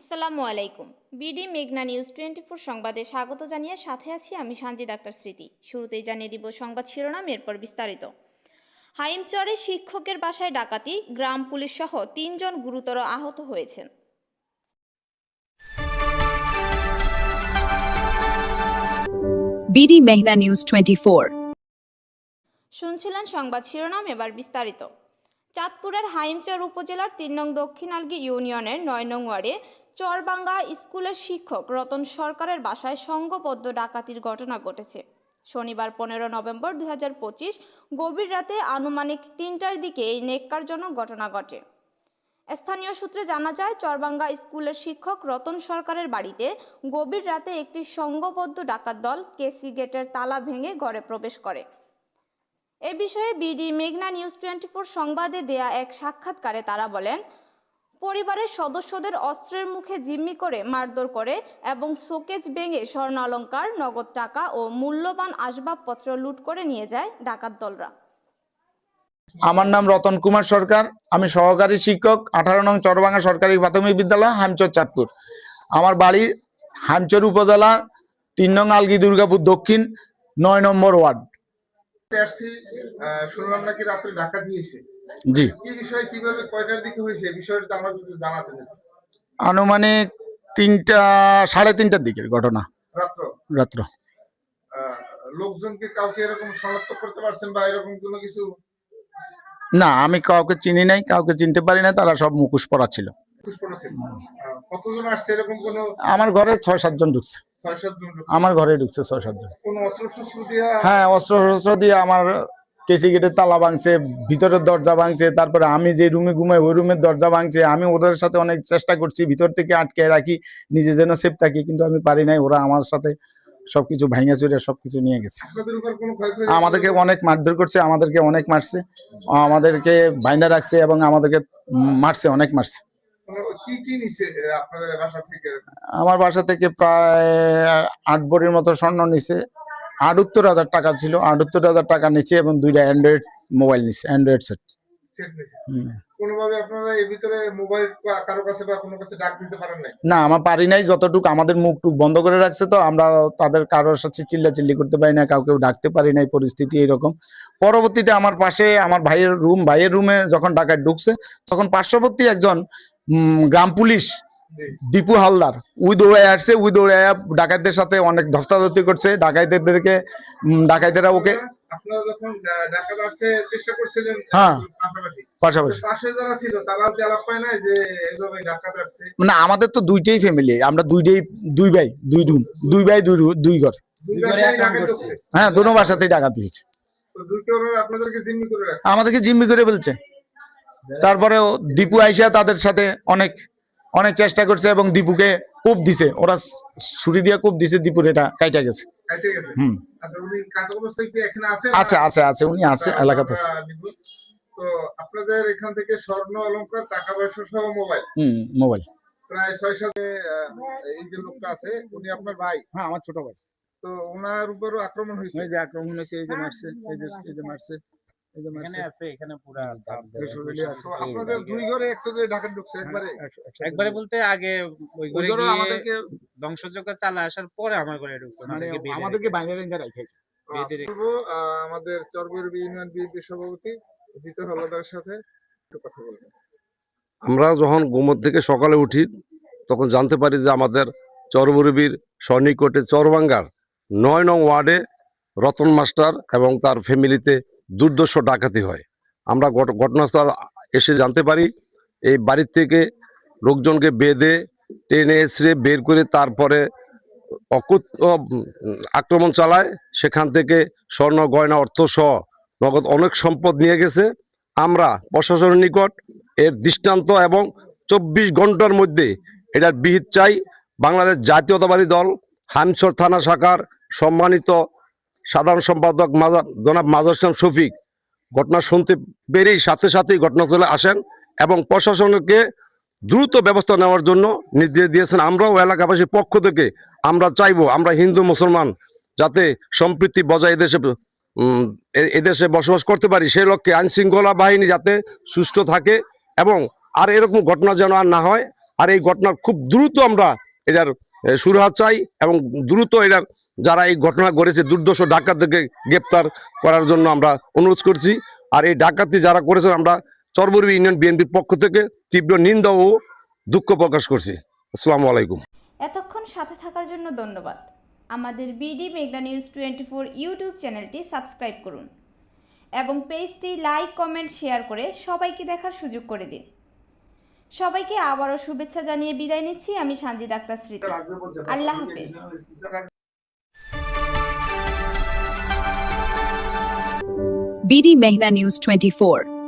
আসসালামু আলাইকুম। বিডি মেঘনা নিউজ টোয়েন্টি ফোর সংবাদে স্বাগত জানিয়ে সাথে আছি আমি সানজি ডাক্তার স্মৃতি। শুরুতেই জানিয়ে দিব সংবাদ শিরোনাম এরপর বিস্তারিত। হাইমচরে শিক্ষকের বাসায় ডাকাতি গ্রাম পুলিশ সহ তিনজন গুরুতর আহত হয়েছেন। BD Mehna News 24. শুনছিলেন সংবাদ শিরোনাম এবার বিস্তারিত। চাঁদপুরের হাইমচর উপজেলার তিন নং দক্ষিণ আলগি ইউনিয়নের নয় নং ওয়ার্ডে চরবাঙ্গা স্কুলের শিক্ষক রতন সরকারের বাসায় সংঘবদ্ধ ডাকাতির ঘটনা ঘটেছে। শনিবার পনেরো নভেম্বর দুই হাজার পঁচিশ গভীর রাতে আনুমানিক তিনটার দিকে এই নেককারজনক ঘটনা ঘটে। স্থানীয় সূত্রে জানা যায়, চরবাঙ্গা স্কুলের শিক্ষক রতন সরকারের বাড়িতে গভীর রাতে একটি সংঘবদ্ধ ডাকাত দল কেসি গেটের তালা ভেঙে ঘরে প্রবেশ করে। এ বিষয়ে বিডি, মেঘনা নিউজ টোয়েন্টি সংবাদে দেয়া এক সাক্ষাৎকারে তারা বলেন পরিবারের সদস্যদের অস্ত্রের মুখে জিম্মি করে মারধর করে এবং শোকেজ ভেঙে স্বর্ণালঙ্কার নগদ টাকা ও মূল্যবান আসবাবপত্র লুট করে নিয়ে যায় ডাকাত দলরা। আমার নাম রতন কুমার সরকার। আমি সহকারী শিক্ষক আঠারো নং চরভাঙ্গা সরকারি প্রাথমিক বিদ্যালয় হামচর চাঁদপুর। আমার বাড়ি হামচর উপজেলা তিন নং আলগি দুর্গাপুর দক্ষিণ নয় নম্বর ওয়ার্ড। আসছি শুনলাম নাকি রাত্রে ঢাকা দিয়েছে। জি। কি বিষয় কীভাবে কয়টার দিকে হয়েছে? বিষয়টা আমাকে একটু জানাতে আনুমানিক তিনটা সাড়ে তিনটার দিকের ঘটনা। রাত্র? রাত্র। লোকজনকে কাউকে এরকম শনাক্ত করতে পারছেন বা এরকম কোনো কিছু? না আমি কাউকে চিনি নাই কাউকে চিনতে পারি না তারা সব মুখোশ পরা ছিল। কতজন আসছে এরকম কোনো? আমার ঘরে ছয় সাতজন ঢুকছে? আমার ঘরে ঢুকছে ছয় সাতজন হ্যাঁ অস্ত্র শস্ত্র দিয়ে আমার কেসি গেটের তালা ভাঙছে ভিতরের দরজা ভাঙছে তারপরে আমি যে রুমে ঘুমাই ওই রুমের দরজা ভাঙছে। আমি ওদের সাথে অনেক চেষ্টা করছি ভিতর থেকে আটকে রাখি নিজে যেন সেফ থাকি কিন্তু আমি পারি নাই। ওরা আমার সাথে সবকিছু ভাঙা চুরে সবকিছু নিয়ে গেছে। আমাদেরকে অনেক মারধর করছে আমাদেরকে অনেক মারছে আমাদেরকে বাইন্দা রাখছে এবং আমাদেরকে মারছে অনেক মারছে। থেকে? আমার বাসা থেকে প্রায় আট বড়ির মতো স্বর্ণ নিছে। আটাত্তর হাজার টাকা ছিল আটাত্তর হাজার টাকা নিচে এবং দুইটা অ্যান্ড্রয়েড মোবাইল নিচ্ছে অ্যান্ড্রয়েড সেট না আমার পারি নাই যতটুকু আমাদের মুখ টুক বন্ধ করে রাখছে তো আমরা তাদের কারোর সাথে চিল্লা চিল্লি করতে পারি না কাউকে ডাকতে পারি নাই পরিস্থিতি এরকম। পরবর্তীতে আমার পাশে আমার ভাইয়ের রুম ভাইয়ের রুমে যখন ডাকাত ঢুকছে তখন পার্শ্ববর্তী একজন গ্রাম পুলিশ। দীপু হালদার। উই দৌড়ে আসছে উই দৌড়ে ডাকাতদের সাথে অনেক ধস্তাধস্তি করছে। ডাকাইতেদেরকে উম, ডাকাইতেরা ওকে হ্যাঁ। পাশাপাশি। না মানে আমাদের তো দুইটাই ফ্যামিলি আমরা দুইটাই দুই ভাই দুই রুম দুই ভাই দুই দুই ঘর। হ্যাঁ দুটো বাসাতেই ডাকাত রাখছে? আমাদেরকে জিম্মি করে ফেলছে। তারপরে ও দীপু আইসা তাদের সাথে অনেক অনেক চেষ্টা করছে এবং দীপুকে কোপ দিছে। ওরা ছুরি দিয়ে কোপ দিছে দীপুর এটা কাইটা গেছে। হুম। আচ্ছা আছে? আছে আছে উনি আছে এলাকাতে আছে। তো আপনাদের এখান থেকে স্বর্ণ অলংকার টাকা পয়সা সহ মোবাইল? হুম মোবাইল। প্রায় ছয় সাথে এই যে লোকটা আছে উনি আপনার ভাই? হ্যাঁ আমার ছোট ভাই। তো ওনার উপরও আক্রমণ হয়েছে? এই যে আক্রমণ হয়েছে এই যে মারছে এই যে এই যে মারছে। এই যে এখানে আছে এখানে পুরা দাম দেওয়া। এই শরীরে আছে। তো আপনাদের দুই ঘরে একসাথে ঢাকা ঢুকছে একবারে? একশো- একশো- একবারে বলতে আগে ওই ওই ঘরে ঘরে আমাদেরকে ধ্বংসযজ্ঞ চালা আসার পরে আমার ঘরে ঢুকছে আমাদেরকে বাইরে রেঞ্জে রাখেছে তো বিয়ে দিয়ে- বলব, আহ, আমাদের চরবরবি ইউনিয়ন বিএনপি সভাপতি জিত হলদার সাথে একটু কথা বলবেন। আমরা যখন ঘুমোর থেকে সকালে উঠি তখন জানতে পারি যে আমাদের চরবরবির সন্নিকটে চরবাঙ্গার নয় নং ওয়ার্ডে রতন মাস্টার এবং তার ফ্যামিলিতে দুর্দর্শ ডাকাতি হয়। আমরা ঘটনাস্থল এসে জানতে পারি, এই বাড়ির থেকে লোকজনকে বেঁধে, টেনে এসে বের করে তারপরে অকুত আক্রমণ চালায়। সেখান থেকে স্বর্ণ, গয়না, অর্থ সহ নগদ অনেক সম্পদ নিয়ে গেছে। আমরা প্রশাসনের নিকট এর দৃষ্টান্ত এবং চব্বিশ ঘণ্টার মধ্যে এটার বিহিত চাই। বাংলাদেশ জাতীয়তাবাদী দল, হামসর থানা শাখার সম্মানিত সাধারণ সম্পাদক জনাব মাজার ইসলাম শফিক, ঘটনা শুনতে পেরেই সাথে সাথেই ঘটনাস্থলে আসেন এবং প্রশাসনকে দ্রুত ব্যবস্থা নেওয়ার জন্য নির্দেশ দিয়েছেন। আমরাও এলাকাবাসীর পক্ষ থেকে আমরা চাইব, আমরা হিন্দু, মুসলমান যাতে সম্প্রীতি বজায় এদেশে এদেশে বসবাস করতে পারি সেই লক্ষ্যে আইন শৃঙ্খলা বাহিনী যাতে সুস্থ থাকে এবং আর এরকম ঘটনা যেন আর না হয়, আর এই ঘটনার খুব দ্রুত আমরা এটার এ, সুরাহা চাই এবং দ্রুত এরা যারা এই ঘটনা করেছে দুর্দশ ডাকাতদেরকে গ্রেপ্তার করার জন্য আমরা অনুরোধ করছি। আর এই ডাকাতি যারা করেছেন আমরা চরবরবি ইউনিয়ন বিএনপির পক্ষ থেকে তীব্র নিন্দা ও দুঃখ প্রকাশ করছি। আসসালামু আলাইকুম। এতক্ষণ সাথে থাকার জন্য ধন্যবাদ। আমাদের বিডি মেঘনা নিউজ টোয়েন্টি ফোর ইউটিউব চ্যানেলটি সাবস্ক্রাইব করুন এবং পেজটি লাইক কমেন্ট শেয়ার করে সবাইকে দেখার সুযোগ করে দিন। সবাইকে আবারও শুভেচ্ছা জানিয়ে বিদায় নিচ্ছি। আমি সানজি ডাক্তার স্মৃতি। আল্লাহ হাফেজ। BD Mehna News 24